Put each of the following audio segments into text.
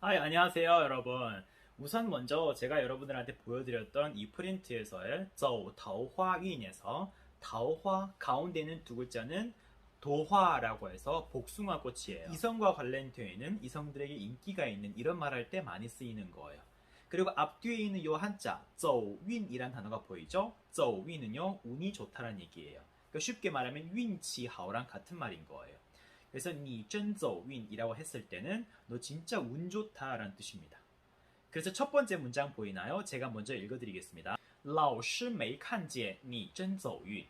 아, 안녕하세요, 여러분. 우선 먼저 제가 여러분들한테 보여드렸던 이 프린트에서의 저우 다오화 위인에서 다오화 가운데 있는 두 글자는 도화라고 해서 복숭아 꽃이에요. 이성과 관련되어 있는 이성들에게 인기가 있는 이런 말 할 때 많이 쓰이는 거예요. 그리고 앞뒤에 있는 요 한자 저우 윈이란 단어가 보이죠? 저우 윈은요 운이 좋다란 얘기예요. 그러니까 쉽게 말하면 윈치하오랑 같은 말인 거예요. 그래서 니 쩐走运이라고 했을 때는 너 진짜 운 좋다라는 뜻입니다. 그래서 첫 번째 문장 보이나요? 제가 먼저 읽어드리겠습니다. 老师没看见你真走运.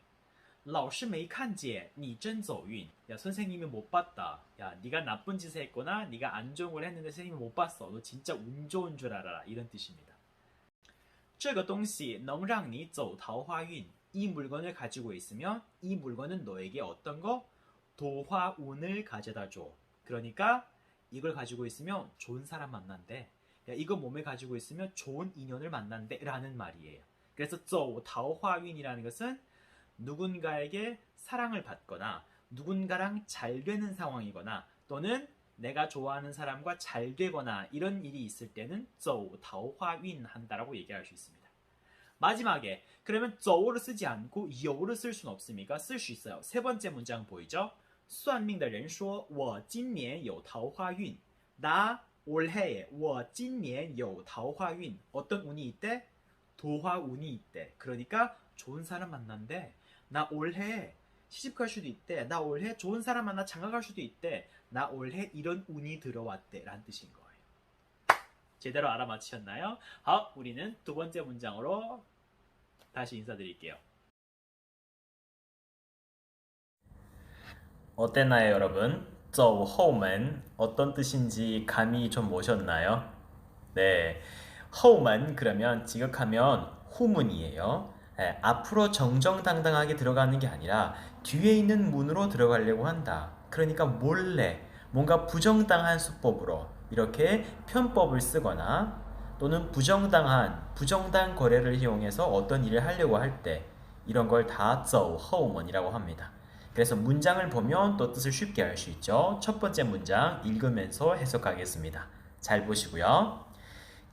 老师没看见你真走运. 야 선생님이 못 봤다. 야 네가 나쁜 짓을 했거나 네가 안 좋은 걸 했는데 선생님이 못 봤어. 너 진짜 운 좋은 줄 알아라. 이런 뜻입니다. 这个东西能让你走桃花运. 이 물건을 가지고 있으면 이 물건은 너에게 어떤 거? 도화운을 가져다 줘. 그러니까 이걸 가지고 있으면 좋은 사람 만난대. 그러니까 이거 몸에 가지고 있으면 좋은 인연을 만난대. 라는 말이에요. 그래서 저 다오화윈이라는 것은 누군가에게 사랑을 받거나 누군가랑 잘 되는 상황이거나 또는 내가 좋아하는 사람과 잘 되거나 이런 일이 있을 때는 쩌우다오화윈 한다라고 얘기할 수 있습니다. 마지막에 그러면 쩌우를 쓰지 않고 여우를 쓸 수는 없습니까? 쓸 수 있어요. 세 번째 문장 보이죠? 算命的人说我今年有桃花运. 나 올해에 我今年有桃花运. 어떤 운이 있대? 도화운이 있대. 그러니까 좋은 사람 만난대. 나 올해 시집 갈 수도 있대. 나 올해 좋은 사람 만나 장가 갈 수도 있대. 나 올해 이런 운이 들어왔대. 라는 뜻인 거예요. 제대로 알아맞히셨나요? 好, 우리는 두 번째 문장으로 다시 인사드릴게요. 어땠나요, 여러분? 走后门 어떤 뜻인지 감이 좀 오셨나요? 네. 后门 그러면 지극하면 후문이에요. 네, 앞으로 정정당당하게 들어가는 게 아니라 뒤에 있는 문으로 들어가려고 한다. 그러니까 몰래 뭔가 부정당한 수법으로 이렇게 편법을 쓰거나 또는 부정당한 부정당 거래를 이용해서 어떤 일을 하려고 할 때 이런 걸 다 走后门이라고 합니다. 그래서 문장을 보면 또 뜻을 쉽게 알 수 있죠. 첫 번째 문장 읽으면서 해석하겠습니다. 잘 보시고요.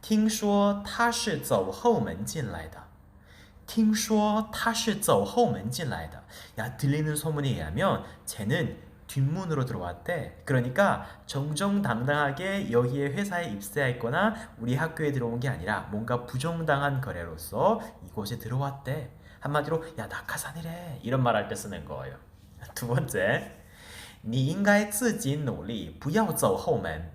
听说他是走后门进来的.听说他是走后门进来的. 야, 들리는 소문에 의하면 쟤는 뒷문으로 들어왔대. 그러니까 정정당당하게 여기에 회사에 입사했거나 우리 학교에 들어온 게 아니라 뭔가 부정당한 거래로서 이곳에 들어왔대. 한마디로 야 낙하산이래 이런 말 할 때 쓰는 거예요. 두 번째, 你应该自己努力，不要走后门。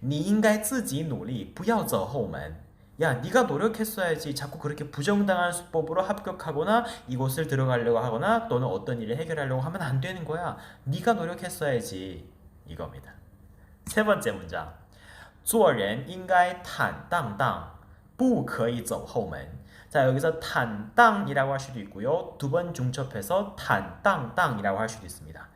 你应该自己努力，不要走后门。 야, 네가 노력했어야지. 자꾸 그렇게 부정당한 수법으로 합격하거나 이곳을 들어가려고 하거나 또는 어떤 일을 해결하려고 하면 안 되는 거야. 네가 노력했어야지. 이겁니다. 세 번째 문장. 做人应该坦荡荡，不可以走后门. 자, 여기서坦荡이라고 할 수도 있고요. 두 번 중첩해서坦荡荡이라고 할 수도 있습니다.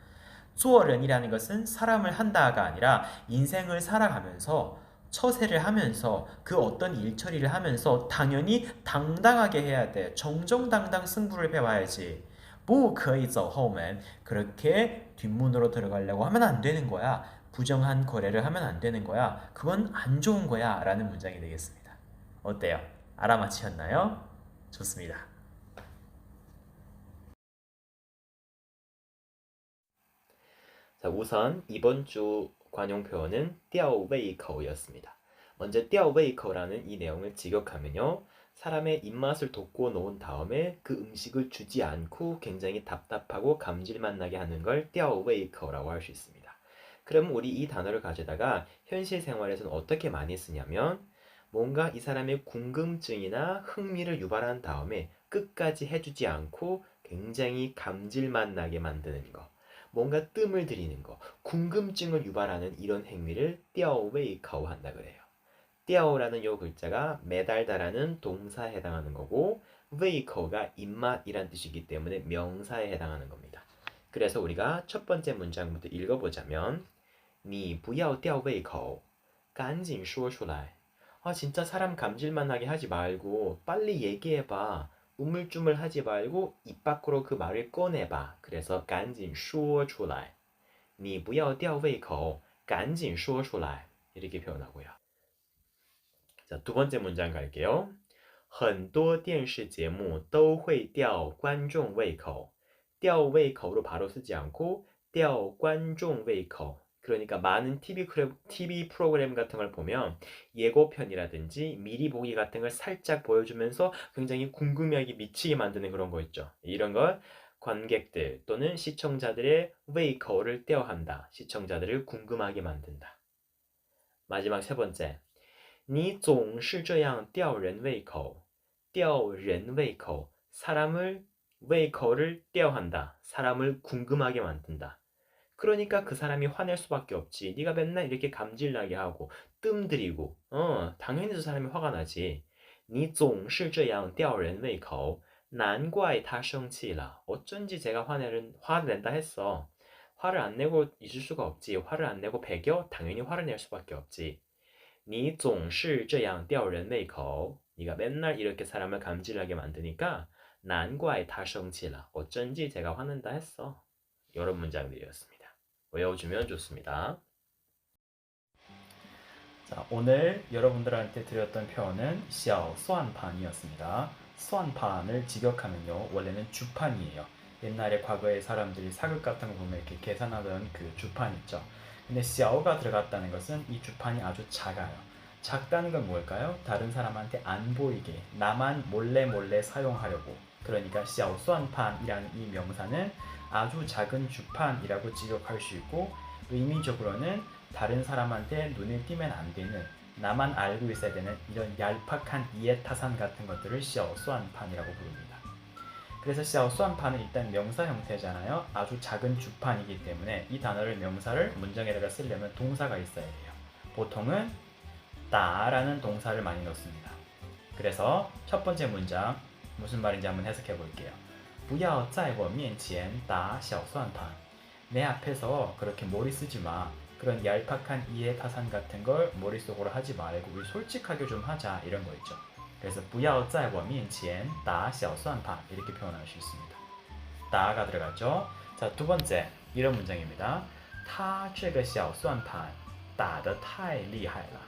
做人이라는 것은 사람을 한다가 아니라 인생을 살아가면서 처세를 하면서 그 어떤 일 처리를 하면서 당연히 당당하게 해야 돼. 정정당당 승부를 배워야지. 뭐 거의 走后门 그렇게 뒷문으로 들어가려고 하면 안 되는 거야. 부정한 거래를 하면 안 되는 거야. 그건 안 좋은 거야. 라는 문장이 되겠습니다. 어때요? 알아맞히셨나요? 좋습니다. 자, 우선 이번 주 관용 표현은 吊胃口였습니다. 먼저 吊胃口라는 이 내용을 직역하면요. 사람의 입맛을 돋고 놓은 다음에 그 음식을 주지 않고 굉장히 답답하고 감질만 나게 하는 걸 吊胃口라고 할 수 있습니다. 그럼 우리 이 단어를 가져다가 현실 생활에서는 어떻게 많이 쓰냐면 뭔가 이 사람의 궁금증이나 흥미를 유발한 다음에 끝까지 해주지 않고 굉장히 감질만 나게 만드는 거. 뭔가 뜸을 들이는 거, 궁금증을 유발하는 이런 행위를 띠어웨이카오 한다 그래요. 띠어라는 요 글자가 매달다라는 동사에 해당하는 거고 웨이커가 입맛이란 뜻이기 때문에 명사에 해당하는 겁니다. 그래서 우리가 첫 번째 문장부터 읽어보자면 你不要吊胃口赶紧说出来 아 진짜 사람 감질만 나게 하지 말고 빨리 얘기해봐 우물쭈물 하지 말고 입 밖으로 그 말을 꺼내봐. 그래서 赶紧说出来.你不要吊胃口,赶紧说出来. 이렇게 표현하고요. 자, 두 번째 문장 갈게요. 很多电视节目都会吊观众胃口.吊胃口로 바로 쓰지 않고 吊观众胃口. 그러니까 많은 TV, 프로- TV 프로그램 같은 걸 보면 예고편이라든지 미리 보기 같은 걸 살짝 보여주면서 굉장히 궁금해하게 미치게 만드는 그런 거 있죠. 이런 걸 관객들 또는 시청자들의 웨이커를 떼어한다. 시청자들을 궁금하게 만든다. 마지막 세 번째. 你总是这样吊人胃口.吊人胃口. 사람을 웨이커를 떼어한다. 사람을 궁금하게 만든다. 그러니까 그 사람이 화낼 수밖에 없지. 네가 맨날 이렇게 감질나게 하고 뜸들이고 어, 당연히 저 사람이 화가 나지. 你总是这样吊人胃口.难怪他生气了. 어쩐지 제가 화내는 화를 낸다 했어. 화를 안 내고 있을 수가 없지. 화를 안 내고 배겨 당연히 화를 낼 수밖에 없지. 你总是这样吊人胃口. 네가 맨날 이렇게 사람을 감질나게 만드니까 难怪他生气了. 어쩐지 제가 화낸다 했어. 이런 문장들이었습니다. 외워주면 좋습니다. 자, 오늘 여러분들한테 드렸던 표현은 샤오 수안판이었습니다. 수안판을 직역하면요. 원래는 주판이에요. 옛날에 과거에 사람들이 사극 같은 거 보면 이렇게 계산하던 그 주판 있죠. 근데 샤오가 들어갔다는 것은 이 주판이 아주 작아요. 작다는 건 뭘까요? 다른 사람한테 안 보이게 나만 몰래 몰래 사용하려고 그러니까 샤오수안판이라는 이 명사는 아주 작은 주판이라고 지적할 수 있고 의미적으로는 다른 사람한테 눈에 띄면 안 되는 나만 알고 있어야 되는 이런 얄팍한 이해타산 같은 것들을 샤오수안판이라고 부릅니다. 그래서 샤오수안판은 일단 명사 형태잖아요. 아주 작은 주판이기 때문에 이 단어를 명사를 문장에다가 쓰려면 동사가 있어야 돼요. 보통은 따라는 동사를 많이 넣습니다. 그래서 첫 번째 문장 무슨 말인지 한번 해석해 볼게요. 不要在我面前打小算盘. 내 앞에서 그렇게 머리 쓰지 마. 그런 얄팍한 이해 타산 같은 걸 머릿속으로 하지 말고 우리 솔직하게 좀 하자 이런 거 있죠. 그래서 不要在我面前打小算盘 이렇게 표현할 수 있습니다. 다가 들어갔죠. 자, 두 번째 이런 문장입니다. 他这个小算盘打得太厉害了.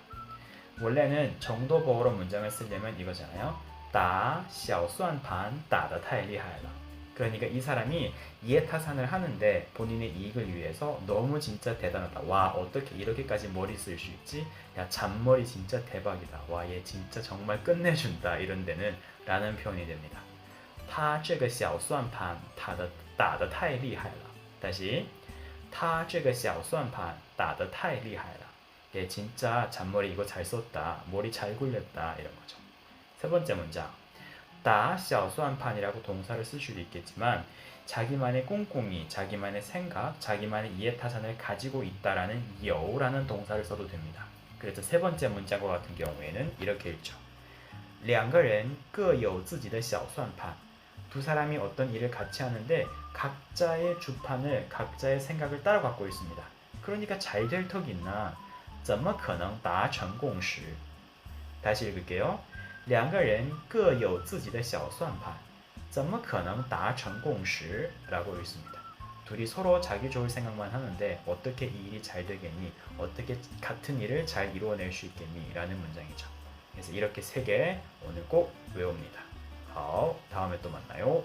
원래는 정도보어로 문장을 쓰려면 이거잖아요. 打小算盘打得太厉害了. 그러니까 이 사람이 이해타산을 하는데 본인의 이익을 위해서 너무 진짜 대단하다. 와 어떻게 이렇게까지 머리 쓸 수 있지? 야 잔머리 진짜 대박이다. 와 얘 진짜 정말 끝내준다. 이런 데는 라는 표현이 됩니다. 他这个小算盘打的打得太厉害了. 다시 他这个小算盘打得太厉害了. 얘 진짜 잔머리 이거 잘 썼다. 머리 잘 굴렸다. 이런 거죠. 세 번째 문장. 다 샤오수한판이라고 동사를 쓸 수도 있겠지만 자기만의 꼼꼼히, 자기만의 생각, 자기만의 이해타산을 가지고 있다라는 여우라는 동사를 써도 됩니다. 그래서 세 번째 문장과 같은 경우에는 이렇게 읽죠. 两个人各有自己的小算盘. 두 사람이 어떤 일을 같이 하는데 각자의 주판을 각자의 생각을 따라 갖고 있습니다. 그러니까 잘 될 턱이 있나? 怎么可能达成共识? 다시 읽을게요. 两个人各有自己的小算盘，怎么可能达成共识？라고 있습니다. 둘이 서로 자기 좋을 생각만 하는데 어떻게 이 일이 잘 되겠니? 어떻게 같은 일을 잘 이루어낼 수 있겠니? 라는 문장이죠. 그래서 이렇게 세 개 오늘 꼭 외웁니다. 好, 다음에 또 만나요.